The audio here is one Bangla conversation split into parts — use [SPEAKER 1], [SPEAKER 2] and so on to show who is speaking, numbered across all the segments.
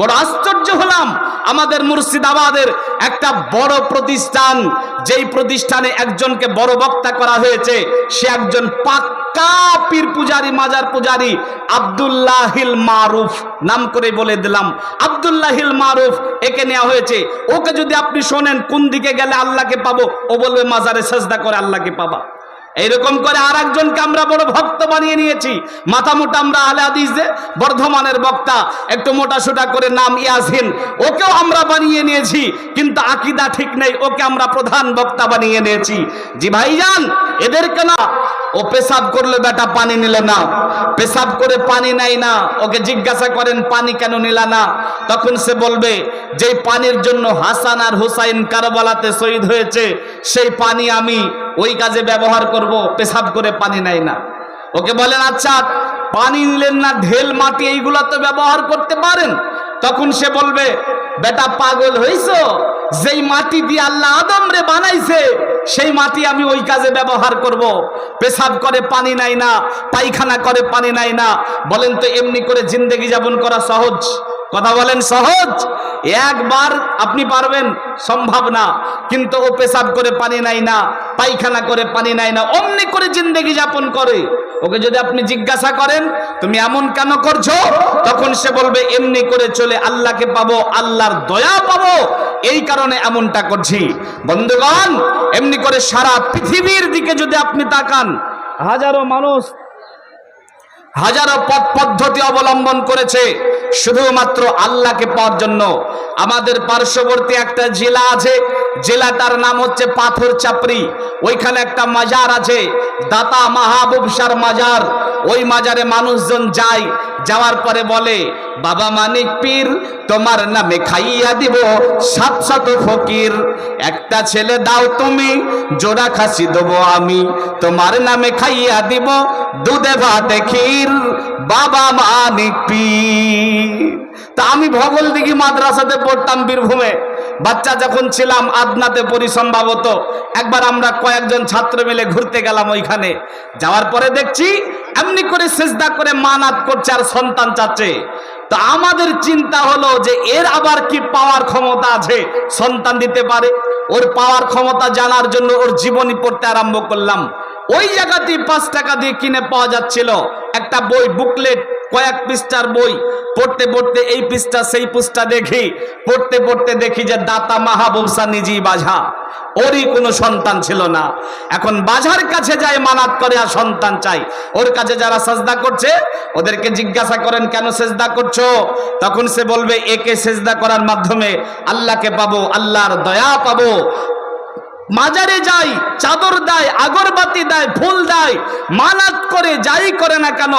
[SPEAKER 1] বড় আশ্চর্য হলাম, আমাদের মুর্শিদাবাদের একটা বড় প্রতিষ্ঠান, যেই প্রতিষ্ঠানে একজনকে বড় বক্তা করা হয়েছে, সে একজন পাক্কা পীর পূজারি, মাজার পূজারি, আব্দুল্লাহিল মারুফ, নাম করে বলে দিলাম। আব্দুল্লাহিল মারুফ একে নেওয়া হয়েছে। ওকে যদি আপনি শোনেন কোন দিকে গেলে আল্লাহকে পাবো, ও বলবে, মাজারে সেজদা করে আল্লাহকে পাবা। এইরকম করে আর একজনকে আমরা বড় ভক্ত বানিয়ে নিয়েছি। মাথা মোটা আমরা আলে হাদিসে বর্ধমানের বক্তা, একটু মোটা সোটা করে নাম ইয়াসিন, ওকেও আমরা বানিয়ে নিয়েছি, কিন্তু আকিদা ঠিক নেই, ওকে আমরা প্রধান বক্তা বানিয়ে নিয়েছি। জি ভাই ভাইজান, এদেরকে না, ও পেশাব করলে বেটা পানি নিল না, পেশাব করে পানি নেয় না, ওকে জিজ্ঞাসা করেন, পানি কেন নিলা না? তখন সে বলবে যেই পানির জন্য হাসান আর হুসাইন কারবালাতে শহীদ হয়েছে, সেই পানি আমি ওই কাজে ব্যবহার করব, পেশাব করে পানি নেয় না। ওকে বলেন আচ্ছা পানি নিলেন না, ঢেল, মাটি এইগুলা তো ব্যবহার করতে পারেন? তখন সে বলবে, বেটা পাগল হইছো? যেই মাটি দিয়ে আল্লাহ আদম রে বানাইছে, সেই মাটি আমি ওই কাজে ব্যবহার করব। পেশাব করে পানি নাই না, পায়খানা করে পানি নাই না। বলেন তো, এমনি করে জিন্দেগি যাপন করা সহজ? কথা বলেন সহজ? একবার আপনি পারবেন, সম্ভব না। কিন্তু ও পেশাব করে পানি নাই না, পায়খানা করে পানি নাই না, অমনি করে জিন্দেগি যাপন করে। ওকে যদি আপনি জিজ্ঞাসা করেন, তুমি এমন কেন করছ? তখন সে বলবে, এমনি করে চলে আল্লাহকে পাবো, আল্লাহর দয়া পাবো। এই কারণে এমনটা করছি। বন্ধুগণ, এমনি করে সারা পৃথিবীর দিকে যদি আপনি তাকান, হাজারো মানুষ হাজারো পথ পদ্ধতি অবলম্বন করেছে। শুধুমাত্র আল্লাহকে পাওয়ার জন্য। আমাদের পার্শ্ববর্তী একটা জেলা আছে। জেলাটার নাম হচ্ছে পাথর চাপড়ি ওইখানে একটা মাজার আছে। দাতা মাহাবুবসার মাজার। ওই মাজারে মানুষজন যায়। যাওয়ার পরে বলে, বাবা মানিক পীর, তোমার নামে খাইয়া দিব সাত শত ফকির। একটা ছেলে দাও তুমি, জোড়া খাসি দেবো আমি। তোমার নামে খাইয়া দিব দুধে ভাতে ক্ষীর। বাবা মানিক পীর। তা আমি ভগল দিঘি মাদ্রাসাতে পড়তাম বীরভূমে। বাচ্চা যখন ছিলাম, আদনাতে পড়ি সম্ভবত। একবার আমরা কয়েকজন ছাত্র মিলে ঘুরতে গেলাম ওইখানে। যাওয়ার পরে দেখছি এমনি করে সেজদা করে মানাত করছে আর সন্তান চাচ্ছে। তো আমাদের চিন্তা হলো যে এর আবার কি পাওয়ার ক্ষমতা আছে? সন্তান দিতে পারে। ওর পাওয়ার ক্ষমতা জানার জন্য ওর জীবনী পড়তে আরম্ভ করলাম। ওই জায়গাতেই পাঁচ টাকা দিয়ে কিনে পাওয়া যাচ্ছিল। একটা বই বুকলেট কয়েক পৃষ্ঠার বই। পড়তে পড়তে এই পৃষ্ঠা, সেই পৃষ্ঠা দেখি। পড়তে পড়তে দেখি যে দাতা মাহবুবসা নিজেই বাঝা ওরই কোনো সন্তান ছিল না। এখন বাজার কাছে যায়, মানাত করে আর সন্তান চাই। ওর কাছে যারা সেজদা করছে, ওদেরকে জিজ্ঞাসা করেন, কেন সেজদা করছ? তখন সে বলবে, একে সেজদা করার মাধ্যমে আল্লাহকে পাবো, আল্লাহর দয়া পাবো। মাজারে যাই, চাদর দেয়, আগরবাতি দেয়, ফুল দেয় মানাত করে যাই করে না কেন?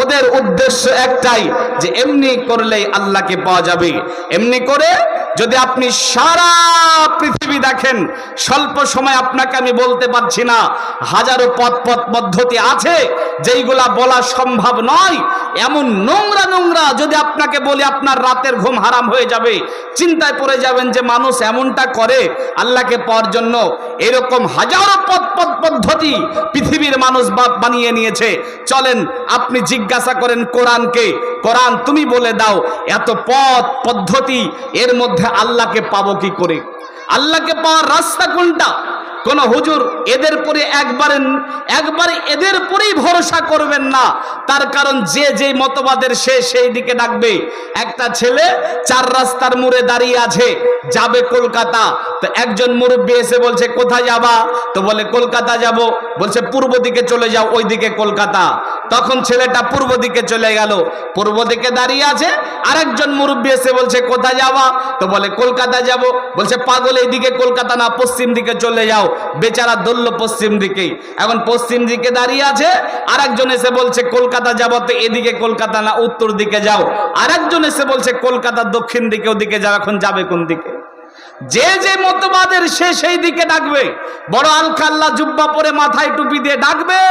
[SPEAKER 1] ওদের উদ্দেশ্য একটাই, যে এমনি করলেই আল্লাহকে পাওয়া যাবে। এমনি করে যদি আপনি সারা পৃথিবী দেখেন, স্বল্প সময় আপনাকে আমি বলতে পারছি না, হাজারো পথ পথ পদ্ধতি আছে যেইগুলা বলা সম্ভব নয়। এমন নোংরা নোংরা যদি আপনাকে বলি আপনার রাতের ঘুম হারাম হয়ে যাবে, চিন্তায় পড়ে যাবেন যে মানুষ এমনটা করে, আল্লাহকে পাওয়ার জন্য এরকম হাজারো পথ পথ পদ্ধতি পৃথিবীর মানুষ বাপ বানিয়ে নিয়েছে। চলেন, আপনি জিজ্ঞাসা করেন কোরআনকে। কোরআন তুমি বলে দাও, এত পথ পদ্ধতি, এর মধ্যে আল্লাহকে পাবো কি করে? আল্লাহকে পাওয়ার রাস্তা কোনটা? কোন হুজুর এদের পরে একবারে একবারে এদের পরেই ভরসা করবেন না। তার কারণ যে যে মতবাদের সে সেই দিকে ডাকবে। একটা ছেলে চার রাস্তার মোড়ে দাঁড়িয়ে আছে, যাবে কলকাতা। তো একজন মুরব্বী এসে বলছে, কোথায় যাবা? তো বলে, কলকাতা যাব। বলছে, পূর্ব দিকে চলে যাও ওই দিকে কলকাতা। তখন ছেলেটা পূর্ব দিকে চলে গেল। পূর্ব দিকে দাঁড়িয়ে আছে, আরেকজন মুরব্বী এসে বলছে, কোথায় যাবা? তো বলে, কলকাতা যাব। বলছে, পাগল এই দিকে কলকাতা না, পশ্চিম দিকে চলে যাও। বেচারা দল্ল পশ্চিম দিকেই। এখন পশ্চিম দিকে দাঁড়িয়ে আছে, আরেকজন এসে বলছে, কলকাতা যাব তো এদিকে কলকাতা না উত্তর দিকে যাও। আর একজন এসে বলছে, কলকাতা দক্ষিণ দিকে, ওদিকে যাও, এখন যাবে কোন দিকে? যে যে মতবাদের সে সেই দিকে ডাকবে। বড় আলখাল্লা জুব্বা পরে মাথায় টুপি দিয়ে ডাকবে।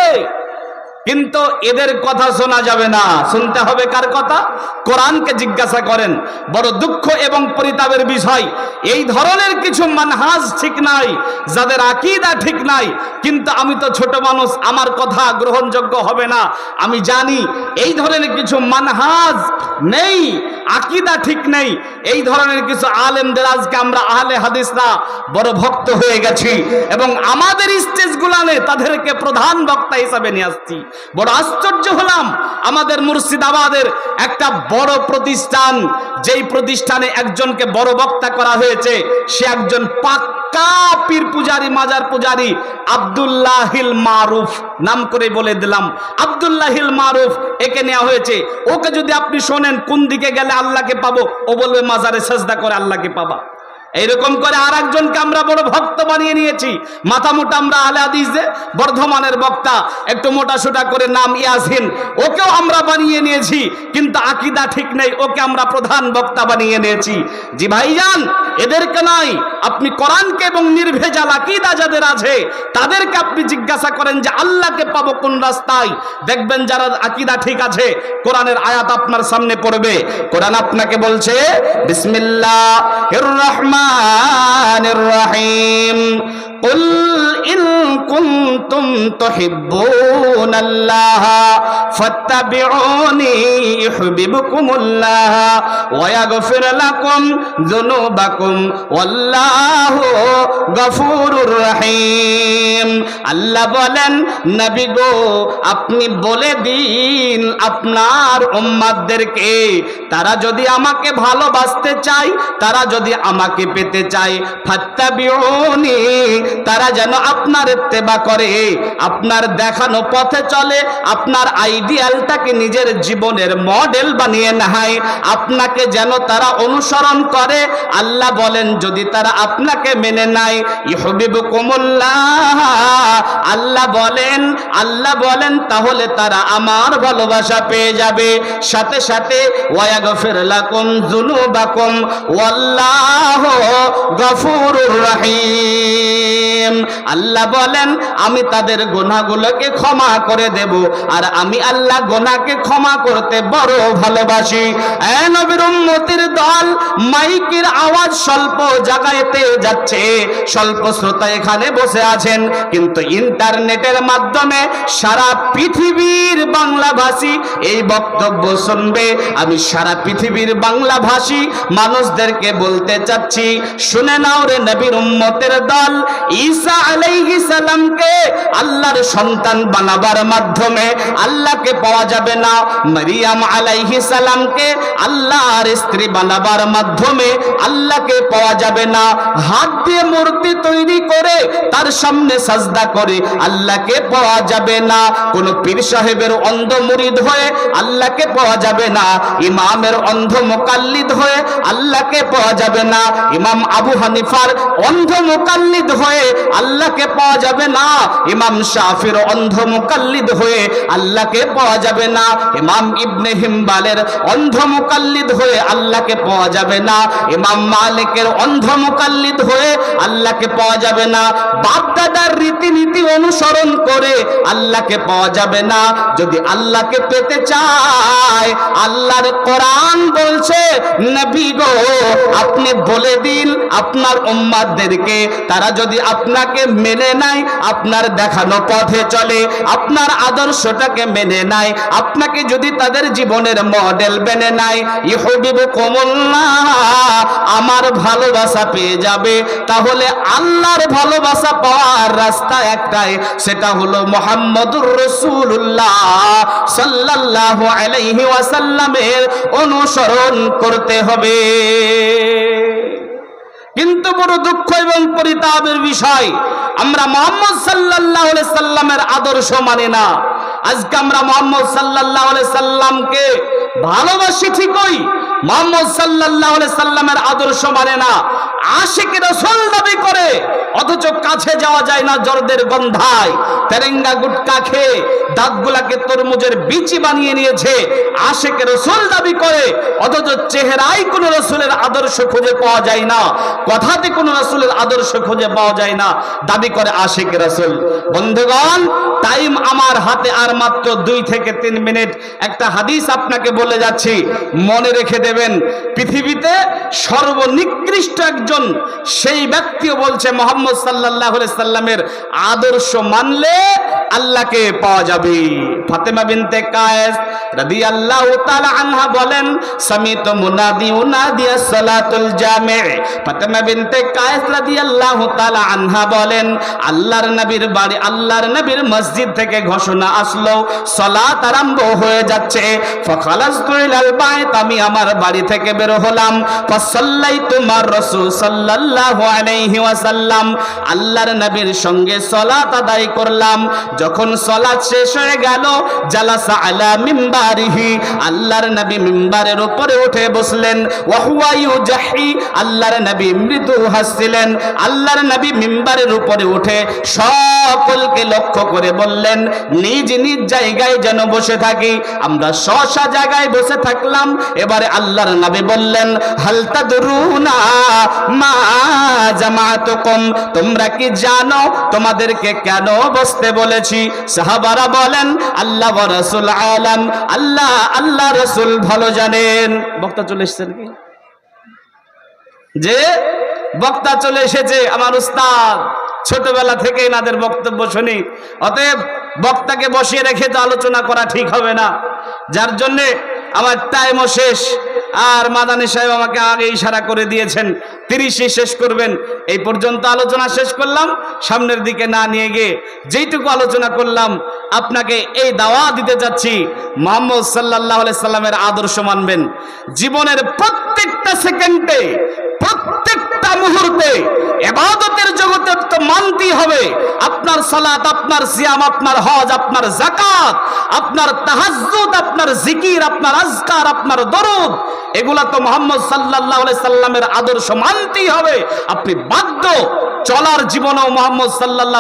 [SPEAKER 1] কিন্তু এদের কথা শোনা যাবে না। শুনতে হবে কার কথা? কোরআনকে জিজ্ঞাসা করেন। বড় দুঃখ এবং পরিতাপের বিষয়। এই ধরনের কিছু মানহাজ ঠিক নাই, যাদের আকিদা ঠিক নাই। কিন্তু আমি তো ছোট মানুষ, আমার কথা গ্রহণযোগ্য হবে না। আমি জানি এই ধরনের কিছু মানহাজ নেই, আকিদা ঠিক নেই। এই ধরনের কিছু আলেমদের আজকে আমরা আহলে হাদিসরা বড় ভক্ত হয়ে গেছি। এবং আমাদের স্টেজগুলানে তাদেরকে প্রধান বক্তা হিসাবে নিয়ে আসছি। বড় আশ্চর্য হলাম। আমাদের মুর্শিদাবাদের একটা বড় প্রতিষ্ঠান, যেই প্রতিষ্ঠানে একজনকে বড় বক্তা করা হয়েছে, সে একজন পাক্কা পীর পূজারি, মাজার পূজারি, আব্দুল্লাহিল মারুফ নাম করে বলে দিলাম। আব্দুল্লাহিল মারুফ একে নেওয়া হয়েছে। ওকে যদি আপনি শোনেন কোন দিকে গেলে আল্লাহকে পাবো, ও বলবে, মাজারে সেজদা করে আল্লাহকে পাবা। এইরকম করে আর একজনকে আমরা বড় ভক্ত বানিয়ে নিয়েছি। মাথা মোটা আমরা আলে আদিজে বর্ধমানের বক্তা, একটু মোটা সোটা করে নাম ইয়াসিন, ওকেও আমরা বানিয়ে নিয়েছি, কিন্তু আকিদা ঠিক নেই, ওকে আমরা প্রধান বক্তা বানিয়ে নিয়েছি। জি ভাইজান, এদেরকে নয় আপনি কোরআনকে এবং নির্ভেজাল আকিদা যাদের আছে, তাদেরকে আপনি জিজ্ঞাসা করেন যে আল্লাহকে পাবো কোন রাস্তায়? দেখবেন যারা আকিদা ঠিক আছে, কোরআনের আয়াত আপনার সামনে পড়বে। কোরআন আপনাকে বলছে বিসমিল্লাহ রহমানির রহিম قل إن كنتم تحبون الله فاتبعوني يحببكم الله ويغفر لكم ذنوبكم والله غفور رحيم আল্লাহ বলেন নবী গো আপনি বলে দিন আপনার উম্মাদদেরকে তারা যদি আমাকে ভালোবাসতে চায় তারা যদি আমাকে পেতে চায় ফাত্তাবিউনি তারা যেন আপনার ইত্তেবা করে। আপনার দেখানো পথে চলে, আপনার আইডিয়ালটাকে নিজের জীবনের মডেল বানিয়ে নেয়। আপনাকে যেন তারা অনুসরণ করে। আল্লাহ বলেন, যদি তারা আপনাকে মেনে নেয় ইহবিব আল্লাহ বলেন আল্লাহ বলেন, তাহলে তারা আমার ভালোবাসা পেয়ে যাবে। সাথে সাথে, ওয়াগফির লাকুম যুনুবাকুম, ওয়াল্লাহু গফুরুর রহিম। আল্লাহ বলেন, আমি তাদের গুনাহগুলোকে ক্ষমা করে দেব আর আমি আল্লাহ গোনাকে ক্ষমা করতে বড় ভালোবাসি। নবীর দল মাইকের আওয়াজ স্বল্প জায়গাতে যাচ্ছে। স্বল্প শ্রোতা এখানে বসে আছেন, কিন্তু ইন্টারনেটের মাধ্যমে সারা পৃথিবীর বাংলাভাষী এই বক্তব্য শুনবে। আমি সারা পৃথিবীর বাংলাভাষী মানুষদেরকে বলতে চাচ্ছি, শুনে নাও রে নবীর উম্মতের দল ঈসা আলাইহিস সালামকে আল্লাহর সন্তান বানাবার মাধ্যমে আল্লাহকে পাওয়া যাবে না। মারিয়াম আলাইহিস সালামকে আল্লাহর স্ত্রী বানাবার মাধ্যমে আল্লাহকে পাওয়া যাবে না। হাত দিয়ে মূর্তি তৈরি করে তার সামনে সাজদা করে আল্লাহকে পাওয়া যাবে না। কোন পীর সাহেবের অন্ধ মুরিদ হয়ে আল্লাহকে পাওয়া যাবে না। ইমামের অন্ধ মোকাল্লিদ হয়ে আল্লাহকে পাওয়া যাবে না। ইমাম আবু হানিফার অন্ধ মোকাল্লিদ হয়ে আল্লাহকে পাওয়া যাবে না। ইমাম শাফির অন্ধ মোকাল্লিদ হয়ে আল্লাহকে পাওয়া যাবে না। ইমাম ইবনে হিম্বালের অন্ধ মোকাল্লিদ হয়ে আল্লাহকে পাওয়া যাবে না। ইমাম মালিকের অন্ধ মোকাল্লিদ হয়ে আল্লাহকে পাওয়া যাবে না। বাপ দাদার রীতিনীতি অনুসরণ করে আল্লাহকে পাওয়া যাবে না। যদি আল্লাহকে পেতে চায়, আল্লাহর কোরআন বলছে, নবী গো, আপনি বলে দিন আপনার উম্মাদদেরকে তারা যদি আপনাকে মেনে নেয় আপনার দেখানো পথে চলে, আপনার আদর্শটাকে মেনে নেয় আপনাকে যদি তাদের জীবনের মডেল মেনে নেয় ইহবিব কমল্লাহ আমার ভালোবাসা পেয়ে যাবে। তাহলে আল্লাহর ভালোবাসা পাওয়ার রাস্তা একটাই, সেটা হলো মোহাম্মদুর রসুল্লাহ সাল্লাল্লাহু আলাইহি ওয়াসাল্লামের অনুসরণ করতে হবে। কিন্তু বড় দুঃখ এবং পরিতাপের বিষয় আমরা মোহাম্মদ সাল্লাহ সাল্লামের আদর্শ মানে না। আজকে আমরা মোহাম্মদ সাল্লাহ সাল্লামকে ভালোবাসি ঠিকই, মোহাম্মদ সাল্লাহ সাল্লামের আদর্শ মানে না। আশিক রসুল দাবি করে অথচ কাছে যাওয়া যায় না জর্দের গন্ধায়। তেরেঙ্গা গুটকা খেয়ে দাঁতগুলাকে তরমুজের বিচি বানিয়ে নিয়েছে। আশিক রসুল দাবি করে, অথচ চেহারায় কোনো রসুলের আদর্শ খুঁজে পাওয়া যায় না। কথাতে কোনো রসুলের আদর্শ খুঁজে পাওয়া যায় না। দাবি করে আশিক রসুল, বন্ধুগণ, টাইম আমার হাতে আর মাত্র দুই থেকে তিন মিনিট। একটা হাদিস আপনাকে বলে যাচ্ছি, মনে রেখে দেবেন, পৃথিবীতে সর্বনিকৃষ্ট একজন, সেই ব্যক্তিও বলছে, মোহাম্মদ সাল্লাহ সাল্লামের আদর্শ মানলে আল্লাহকে পাওয়া যাবে। ফাতেমা বিনতে কায়েস রাদিয়াল্লাহু তাআলা আনহা বলেন, সামিত মুনাদি উনাদি সালাতুল জামি। ফাতেমা বিনতে কায়েস রাদিয়াল্লাহু তাআলা আনহা বলেন, আল্লাহর নবীর বাড়ি, আল্লাহর নবীর মসজিদ থেকে ঘোষণা আসলো। সালাত আরম্ভ হয়ে যাচ্ছে। ফখালাসতু ইলাল বাইত, আমি আমার বাড়ি থেকে বের হলাম। ফাসাল্লাইতু মার রাসূল সাল্লাল্লাহু আলাইহি ওয়াসাল্লাম। আল্লাহর নবীর সঙ্গে সালাত আদায় করলাম। যখন সালাত শেষ হয়ে গেল, জালাসা আলা মিম্বারিহি, আল্লাহর নবী মিম্বারের উপরে উঠে বসলেন। ওয়া হুয়া ইউজাহি, আল্লাহর নবী মৃদু হাসছিলেন। আল্লাহর নবী মিম্বারের উপরে উঠে সকলকে লক্ষ্য করে বললেন, নিজ নিজ জায়গায় যেন বসে থাকি। আমরা শশা জায়গায় বসে থাকলাম। এবারে আল্লাহর নবী বললেন হালতা দুরুনা মা জামাতুকুম, তোমরা কি জানো তোমাদেরকে কেন বসতে বলেছি সাহাবারা বলেন, আল্লাহ রাসূল আলাম, আল্লাহ আল্লাহ রাসূল ভালো জানেন। বক্তা চলে এসেছেন কি? যে বক্তা চলে এসেছে, আমার উস্তাদ, ছোটবেলা থেকে এনাদের বক্তব্য শুনি। অতএব বক্তাকে বসিয়ে রেখে তো আলোচনা করা ঠিক হবে না। যার জন্যে আমার টাইমও শেষ। আর মাদানী সাহেব আমাকে আগে ইশারা করে দিয়েছেন, তিরিশে শেষ করবেন। এই পর্যন্ত আলোচনা শেষ করলাম, সামনের দিকে না নিয়ে গিয়ে যেইটুকু আলোচনা করলাম, আপনাকে এই দাওয়া দিতে যাচ্ছি, মোহাম্মদ সাল্লাহ সাল্লামের আদর্শ মানবেন। জীবনের প্রত্যেকটা সেকেন্ডে, প্রত্যেকটা মুহূর্তে এবাদতের জগতে তো মানতেই হবে। আপনার সালাত, আপনার সিয়াম, আপনার হজ, আপনার জাকাত আপনার তাহাজ্জুদ, আপনার জিকির, আপনার আজকার, আপনার দরুদ এগুলা তো মোহাম্মদ আলাইহি সাল্লামের আদর্শ মানতেই হবে। আপনি বাধ্য চলার জীবনেও মোহাম্মদ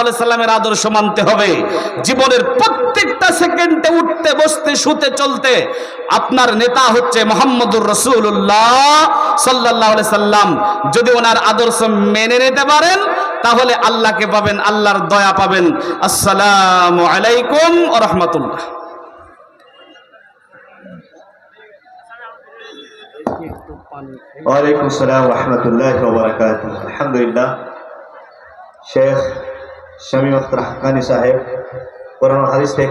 [SPEAKER 1] আলাইহি সাল্লামের আদর্শ মানতে হবে। জীবনের প্রত্যেকটা সেকেন্ডে উঠতে, বসতে, শুতে, চলতে আপনার নেতা হচ্ছে মোহাম্মদুর রসুল্লাহ আলাইহি সাল্লাম। যদি ওনার আদর্শ মেনে নিতে পারেন, তাহলে আল্লাহকে পাবেন, আল্লাহর দয়া পাবেন। আসসালামু আলাইকুম ওয়া রাহমাতুল্লাহ
[SPEAKER 2] ওয়ালাইকুম আসসালাম রহমতুল্লাহ ওবরাকাত আলহামদুলিল্লাহ শেখ শামীম আখতার হাক্কানি সাহেব কোরআন হাদিস থেকে